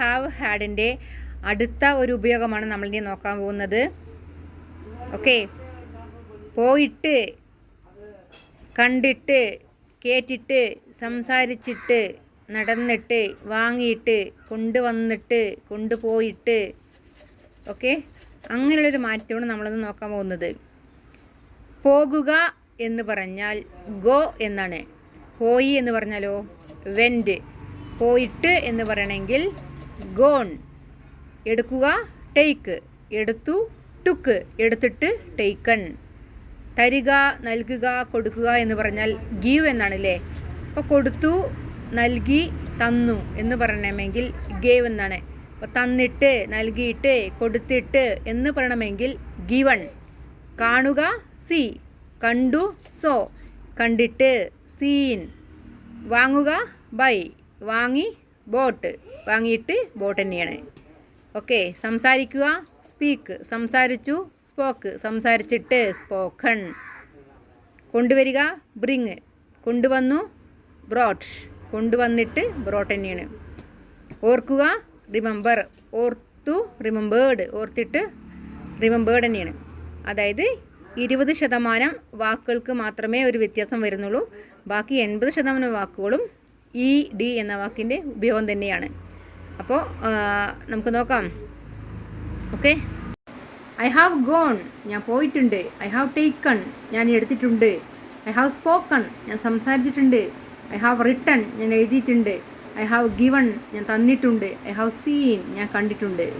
Have ഹാഡിന്റെ അടുത്ത ഒരു ഉപയോഗമാണ് നമ്മളിനി നോക്കാൻ പോകുന്നത്. ഓക്കെ പോയിട്ട് കണ്ടിട്ട് കേട്ടിട്ട് സംസാരിച്ചിട്ട് നടന്നിട്ട് വാങ്ങിയിട്ട് കൊണ്ടുവന്നിട്ട് കൊണ്ടുപോയിട്ട് ഓക്കെ അങ്ങനെയുള്ളൊരു മാറ്റമാണ് നമ്മളൊന്ന് നോക്കാൻ പോകുന്നത്. പോകുക എന്ന് പറഞ്ഞാൽ ഗോ എന്നാണ്. പോയി എന്ന് പറഞ്ഞാലോ? വെന്റ് പോയിട്ട് എന്ന് പറയണമെങ്കിൽ ഗോൺ എടുക്കുക ടേക്ക് എടുത്തു ടുക്ക് എടുത്തിട്ട് ടേക്കൺ തരിക നൽകുക കൊടുക്കുക എന്ന് പറഞ്ഞാൽ ഗീവ് എന്നാണ് അല്ലേ അപ്പോൾ കൊടുത്തു നൽകി തന്നു എന്ന് പറയണമെങ്കിൽ ഗേവ് എന്നാണ്. അപ്പോൾ തന്നിട്ട് നൽകിയിട്ട് കൊടുത്തിട്ട് എന്ന് പറയണമെങ്കിൽ ഗിവൺ കാണുക സി കണ്ടു സോ കണ്ടിട്ട് സീൻ വാങ്ങുക ബൈ വാങ്ങി ബോട്ട് വാങ്ങിയിട്ട് ബോട്ട് തന്നെയാണ്. ഓക്കെ സംസാരിക്കുക സ്പീക്ക് സംസാരിച്ചു സ്പോക്ക് സംസാരിച്ചിട്ട് സ്പോക്കൺ കൊണ്ടുവരിക ബ്രിങ് കൊണ്ടുവന്നു ബ്രോട്ട് കൊണ്ടുവന്നിട്ട് ബ്രോട്ട് തന്നെയാണ്. ഓർക്കുക റിമെമ്പർ ഓർത്തു റിമെമ്പേർഡ് ഓർത്തിട്ട് റിമെമ്പേർഡ് തന്നെയാണ്. അതായത് ഇരുപത് ശതമാനം വാക്കുകൾക്ക് മാത്രമേ ഒരു വ്യത്യാസം വരുന്നുള്ളൂ. ബാക്കി എൺപത് ശതമാനം വാക്കുകളും ഇ ഡി എന്ന വാക്കിന്റെ ഉപയോഗം തന്നെയാണ്. അപ്പോൾ നമുക്ക് നോക്കാം. ഓക്കെ? I have gone. ഞാൻ പോയിട്ടുണ്ട്. I have taken. ഞാൻ എടുത്തിട്ടുണ്ട്. I have spoken. ഞാൻ സംസാരിച്ചിട്ടുണ്ട്. I have written. ഞാൻ എഴുതിയിട്ടുണ്ട്. I have given. ഞാൻ തന്നിട്ടുണ്ട്. I have seen. ഞാൻ കണ്ടിട്ടുണ്ട്.